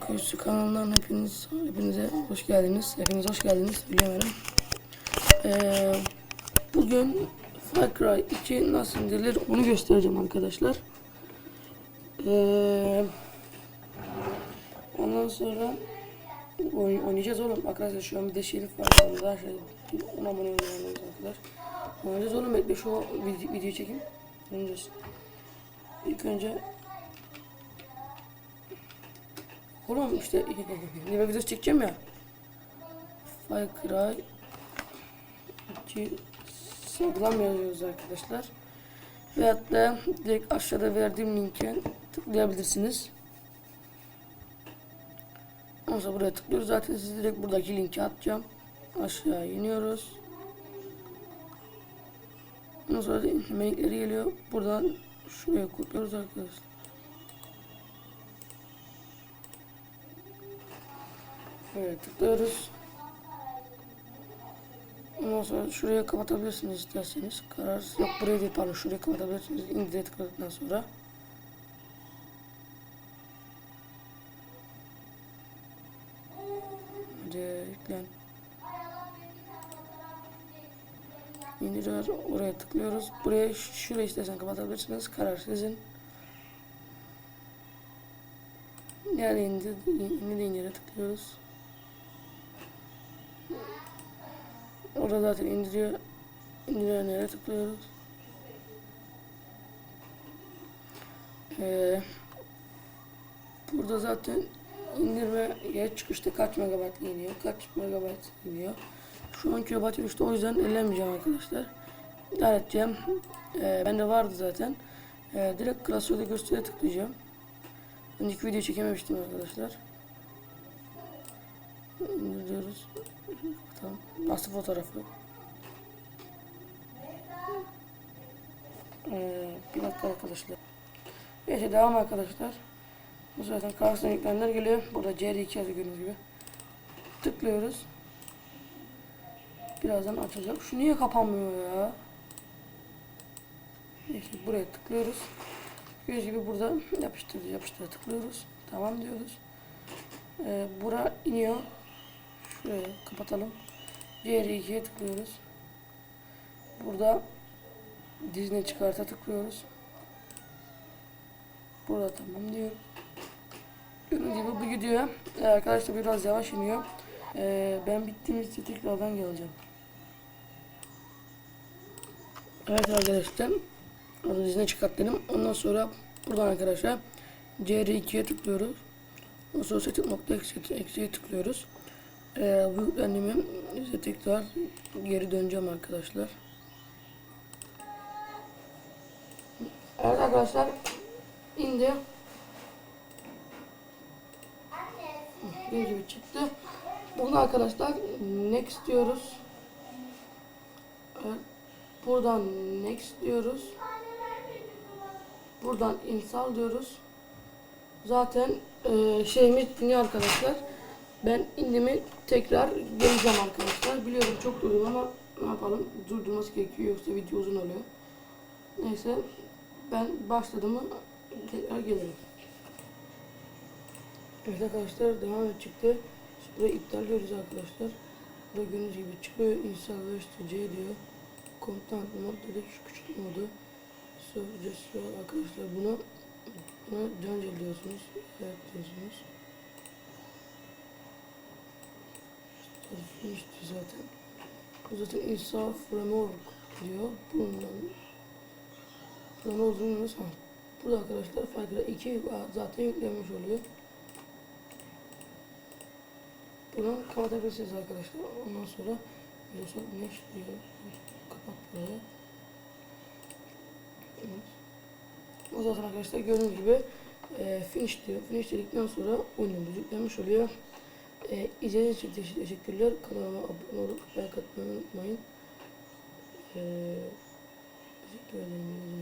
Kuyusu kanalından hepiniz hepinize hoş geldiniz. Hepiniz hoş geldiniz. Bilemedim. Ee, bugün Far Cry 2 nasıl indirilir onu göstereceğim arkadaşlar. Ee, ondan sonra oyn- oynayacağız oğlum. Arkadaşlar şu an bir de şerif var. Daha şey ona abone olmayı arkadaşlar. Oynayacağız oğlum. Bekle şu video, videoyu çekeyim. Oynayacağız. İlk önce Oğlum işte yine videosu çekeceğim ya. Far Cry 2 sağlam yazıyoruz arkadaşlar. Ve hatta direkt aşağıda verdiğim linke tıklayabilirsiniz. Ondan buraya tıklıyoruz. Zaten siz direkt buradaki linki atacağım. Aşağı iniyoruz. Ondan sonra da linkleri geliyor. Buradan şuraya koyuyoruz arkadaşlar. Evet tıklıyoruz. Ondan sonra şuraya kapatabilirsiniz isterseniz. Karar yok buraya değil pardon şuraya kapatabilirsiniz. İndire tıkladıktan sonra. Hadi yüklen. İndiriyor. Oraya tıklıyoruz. Buraya şuraya istersen kapatabilirsiniz. Karar sizin. Yani indir, indir yere tıklıyoruz. Orada zaten indiriyor. Yere tıklıyoruz. Ee, burada zaten indirme ya çıkışta kaç megabayt iniyor, kaç megabayt iniyor. Şu an kilobayt işte o yüzden ellemeyeceğim arkadaşlar. İdare edeceğim. Ee, bende vardı zaten. Ee, direkt klasörde gösteriye tıklayacağım. Önceki video çekememiştim arkadaşlar. İndiriyoruz. Tamam. Nasıl fotoğrafı? Ee, bir dakika arkadaşlar. Neyse devam arkadaşlar. Bu zaten karşısına yüklenenler geliyor. Burada CR2 yazıyor gördüğünüz gibi. Tıklıyoruz. Birazdan açılacak. Şu niye kapanmıyor ya? Neyse buraya tıklıyoruz. Göz gibi burada yapıştır yapıştır tıklıyoruz. Tamam diyoruz. Ee, bura iniyor. Şuraya kapatalım. CR2'ye tıklıyoruz. Burada dizine çıkarta tıklıyoruz. Burada tamam diyor. Gördüğünüz gibi bu gidiyor. Ee, arkadaşlar biraz yavaş iniyor. Ee, ben bittiğimizde tekrardan geleceğim. Evet arkadaşlar. Orada dizine çıkart dedim. Ondan sonra buradan arkadaşlar CR2'ye tıklıyoruz. Ondan sonra setting nokta eksi- eksiye tıklıyoruz. Ee, bu yüklendiğimi size tekrar geri döneceğim arkadaşlar. Evet arkadaşlar indi. Bir gibi çıktı. Burada arkadaşlar next diyoruz. Evet. Buradan next diyoruz. Buradan install diyoruz. Zaten e, şeyimiz biniyor arkadaşlar. Ben indimi tekrar geleceğim arkadaşlar. Biliyorum çok durdum ama ne yapalım durdurması gerekiyor yoksa video uzun oluyor. Neyse ben başladım mı tekrar gelirim. Evet arkadaşlar devam çıktı. Şimdi burayı iptal diyoruz arkadaşlar. Burada gördüğünüz gibi çıkıyor. Ve C diyor. Content mod dedik şu küçük modu. Sözcüsü arkadaşlar bunu buna cancel diyorsunuz. Evet diyorsunuz. Finished zaten. Bu zaten install framework diyor. Bundan burada ne olduğunu bilmiyoruz. Burada arkadaşlar farklı iki zaten yüklenmiş oluyor. Bunu kapatabilirsiniz arkadaşlar. Ondan sonra Yusuf Neş diyor. Kapat burayı. Evet. O zaten arkadaşlar gördüğünüz gibi e, finish diyor. Finish dedikten sonra oyunumuz yüklenmiş oluyor. E, izlediğiniz için teşekkür- teşekkürler. Kanalıma abone olup like atmayı unutmayın. E, teşekkür ederim.